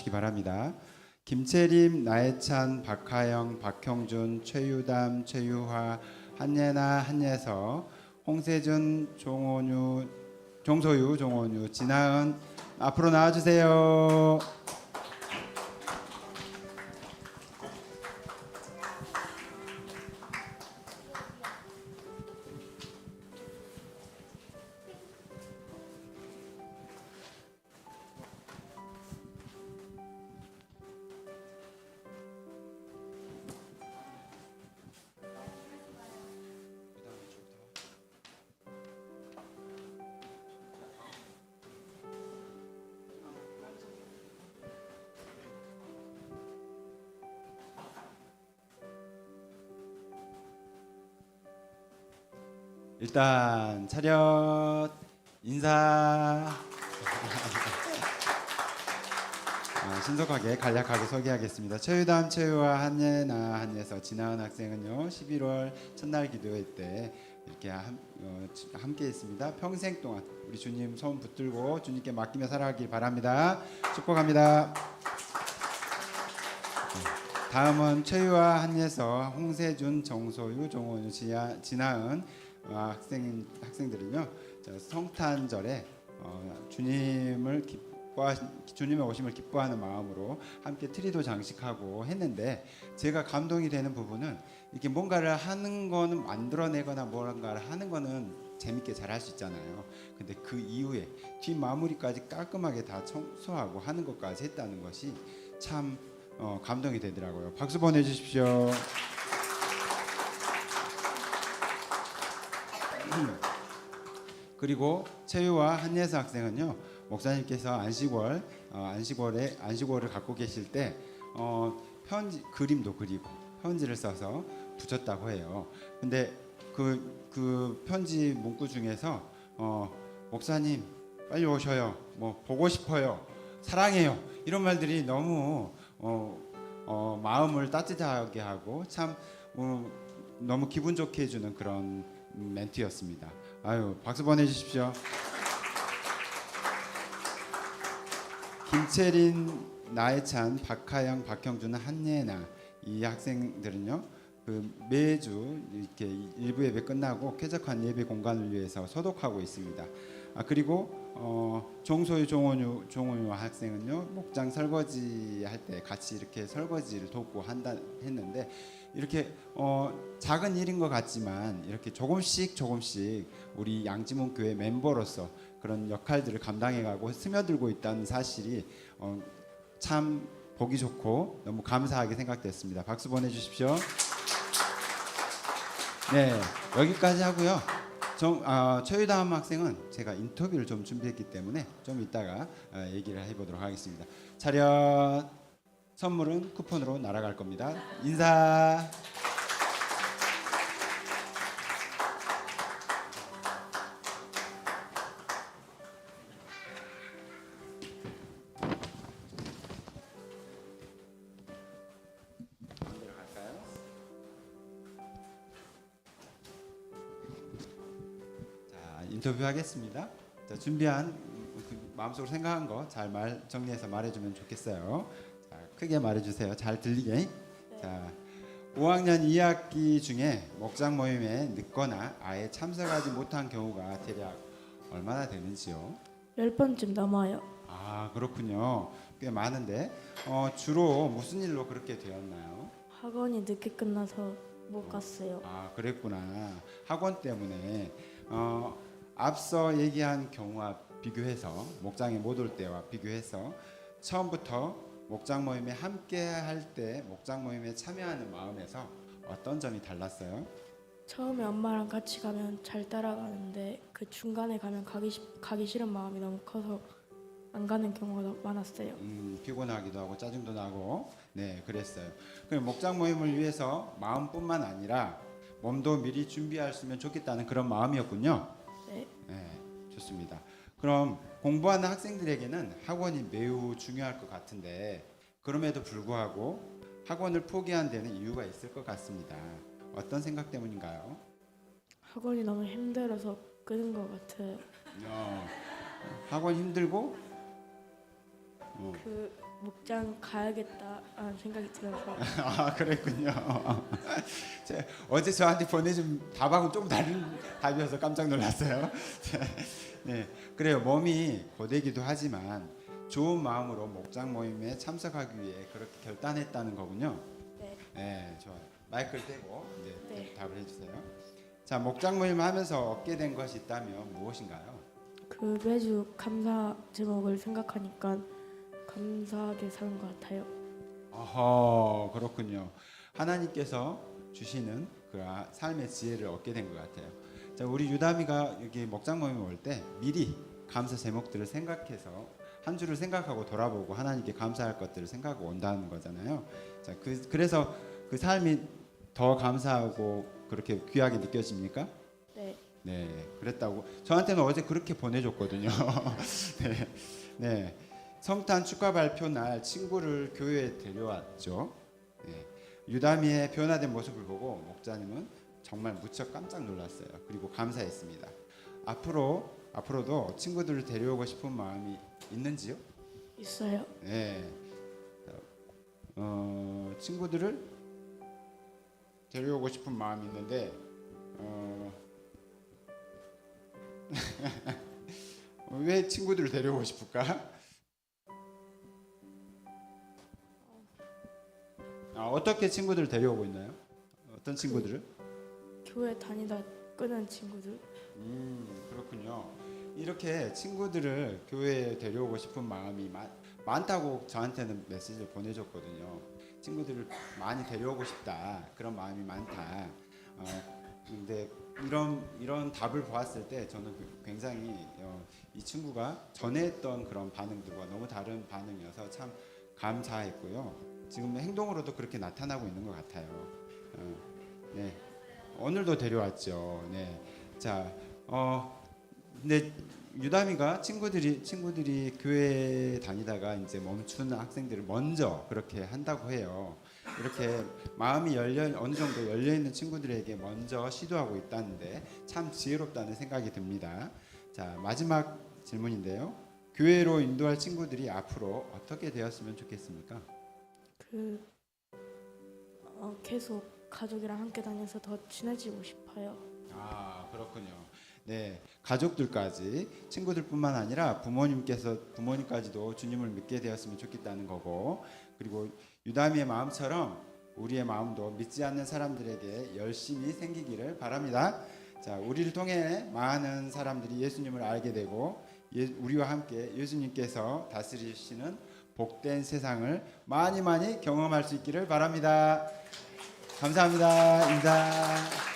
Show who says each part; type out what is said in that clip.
Speaker 1: 주시기 바랍니다. 김채림, 나혜찬, 박하영, 박형준, 최유담, 최유화, 한예나, 한예서, 홍세준, 종원유, 종소유, 종원유, 진아은 앞으로 나와주세요. 일단 차렷 인사 아, 신속하게 간략하게 소개하겠습니다. 최유담, 최유와 한예나, 한예서, 진아은 학생은요 11월 첫날 기도회 때 이렇게 함, 어, 함께 있습니다. 평생 동안 우리 주님 손 붙들고 주님께 맡기며 살아가길 바랍니다. 축복합니다. 네, 다음은 최유와 한예서, 홍세준, 정소유, 정원유, 어, 학생 학생들은요 저 성탄절에 어, 주님을 기뻐 주님의 오심을 기뻐하는 마음으로 함께 트리도 장식하고 했는데 제가 감동이 되는 부분은 이렇게 뭔가를 하는 거는 만들어내거나 뭔가를 하는 거는 재밌게 잘 할 수 있잖아요. 근데 그 이후에 뒷 마무리까지 깔끔하게 다 청소하고 하는 것까지 했다는 것이 참 어, 감동이 되더라고요. 박수 보내주십시오. 그리고 최유와 한예서 학생은요 목사님께서 안식월 어, 안식월에 안식월을 갖고 계실 때 어, 편지 그림도 그리고 편지를 써서 붙였다고 해요. 근데 그, 그 편지 문구 중에서 어, 목사님 빨리 오셔요. 뭐 보고 싶어요. 사랑해요. 이런 말들이 너무 어, 어, 마음을 따뜻하게 하고 참 어, 너무 기분 좋게 해주는 그런 멘트였습니다. 아유 박수 보내주십시오. 김채린, 나혜찬, 박하영, 박형준, 한예나 이 학생들은요 그 매주 이렇게 일부 예배 끝나고 쾌적한 예배 공간을 위해서 소독하고 있습니다. 아 그리고 어, 종소유 종원유 종원유 학생은요 목장 설거지 할 때 같이 이렇게 설거지를 돕고 한다 했는데 이렇게 어, 작은 일인 것 같지만 이렇게 조금씩 조금씩 우리 양지문 교회 멤버로서 그런 역할들을 감당해가고 스며들고 있다는 사실이 어, 참 보기 좋고 너무 감사하게 생각됐습니다. 박수 보내주십시오. 네 여기까지 하고요. 정, 아, 최유담 학생은 제가 인터뷰를 좀 준비했기 때문에 좀 이따가 어, 얘기를 해보도록 하겠습니다. 차렷 선물은 쿠폰으로 날아갈 겁니다. 인사. 인터뷰 하겠습니다. 자, 준비한 그 마음속으로 생각한 거 잘 말 정리해서 말해주면 좋겠어요. 자, 크게 말해주세요. 잘 들리게. 자, 5학년 2학기 중에 목장 모임에 늦거나 아예 참석하지 못한 경우가 대략 얼마나 되는지요?
Speaker 2: 열 번쯤 넘어요.
Speaker 1: 아 그렇군요. 꽤 많은데 어, 주로 무슨 일로 그렇게 되었나요?
Speaker 2: 학원이 늦게 끝나서 못 갔어요.
Speaker 1: 아 그랬구나. 학원 때문에 어, 앞서 얘기한 경우와 비교해서 목장에 못 올 때와 비교해서 처음부터 목장 모임에 함께 할 때 목장 모임에 참여하는 마음에서 어떤 점이 달랐어요?
Speaker 2: 처음에 엄마랑 같이 가면 잘 따라가는데 그 중간에 가면 가기, 시, 가기 싫은 마음이 너무 커서 안 가는 경우가 너무 많았어요.
Speaker 1: 음, 피곤하기도 하고 짜증도 나고 네 그랬어요. 그럼 목장 모임을 위해서 마음뿐만 아니라 몸도 미리 준비할 수 있으면 좋겠다는 그런 마음이었군요.
Speaker 2: 네.
Speaker 1: 네, 좋습니다. 그럼 공부하는 학생들에게는 학원이 매우 중요할 것 같은데 그럼에도 불구하고 학원을 포기한 데는 이유가 있을 것 같습니다. 어떤 생각 때문인가요?
Speaker 2: 학원이 너무 힘들어서 끄는 것 같아요.
Speaker 1: 어, 학원 힘들고 어,
Speaker 2: 그 목장 가야겠다라는 생각이 들어서
Speaker 1: 아 그랬군요. 제- 어제 저한테 보내준 답하고 좀 다른 답이어서 깜짝 놀랐어요. 네, 그래요. 몸이 고되기도 하지만 좋은 마음으로 목장 모임에 참석하기 위해 그렇게 결단했다는 거군요.
Speaker 2: 네,
Speaker 1: 네, 좋아요. 마이크를 떼고 이제
Speaker 2: 네.
Speaker 1: 답을 해주세요. 자, 목장 모임 하면서 얻게 된 것이 있다면 무엇인가요?
Speaker 2: 그 매주 감사 제목을 생각하니까 감사하게 사는 것 같아요.
Speaker 1: 어허 그렇군요. 하나님께서 주시는 그 아- 삶의 지혜를 얻게 된 것 같아요. 자 우리 유담이가 여기 목장 모임에 올때 미리 감사 제목들을 생각해서 한 주를 생각하고 돌아보고 하나님께 감사할 것들을 생각하고 온다는 거잖아요. 자 그, 그래서 그 삶이 더 감사하고 그렇게 귀하게 느껴집니까?
Speaker 2: 네,
Speaker 1: 네, 그랬다고 저한테는 어제 그렇게 보내줬거든요. 네, 네, 성탄 축하 발표 날 친구를 교회에 데려왔죠. 네, 유다미의 변화된 모습을 보고 목자님은 정말 무척 깜짝 놀랐어요. 그리고 감사했습니다. 앞으로 앞으로도 친구들을 데려오고 싶은 마음이 있는지요?
Speaker 2: 있어요.
Speaker 1: 네, 어, 친구들을 데려오고 싶은 마음이 있는데 어, 왜 친구들을 데려오고 싶을까? 어떻게 친구들을 데려오고 있나요? 어떤 친구들을?
Speaker 2: 교회 다니다 끊은 친구들.
Speaker 1: 음 그렇군요. 이렇게 친구들을 교회에 데려오고 싶은 마음이 많, 많다고 저한테는 메시지를 보내줬거든요. 친구들을 많이 데려오고 싶다 그런 마음이 많다. 어, 근데 이런 이런 답을 보았을 때 저는 그- 굉장히 어, 이 친구가 전에 했던 그런 반응들과 너무 다른 반응이어서 참 감사했고요. 지금 행동으로도 그렇게 나타나고 있는 것 같아요. 어, 네. 오늘도 데려왔죠. 네. 자, 어, 근데 유담이가 친구들이 친구들이 교회 다니다가 이제 멈춘 학생들을 먼저 그렇게 한다고 해요. 이렇게 마음이 열려 어느 정도 열려 있는 친구들에게 먼저 시도하고 있다는데 참 지혜롭다는 생각이 듭니다. 자, 마지막 질문인데요. 교회로 인도할 친구들이 앞으로 어떻게 되었으면 좋겠습니까?
Speaker 2: 그 어, 계속 가족이랑 함께 다녀서 더 친해지고 싶어요.
Speaker 1: 아 그렇군요. 네 가족들까지 친구들뿐만 아니라 부모님께서 부모님까지도 주님을 믿게 되었으면 좋겠다는 거고 그리고 유다미의 마음처럼 우리의 마음도 믿지 않는 사람들에게 열심히 생기기를 바랍니다. 자 우리를 통해 많은 사람들이 예수님을 알게 되고 예, 우리와 함께 예수님께서 다스리시는 복된 세상을 많이 많이 경험할 수 있기를 바랍니다. 감사합니다. 인사.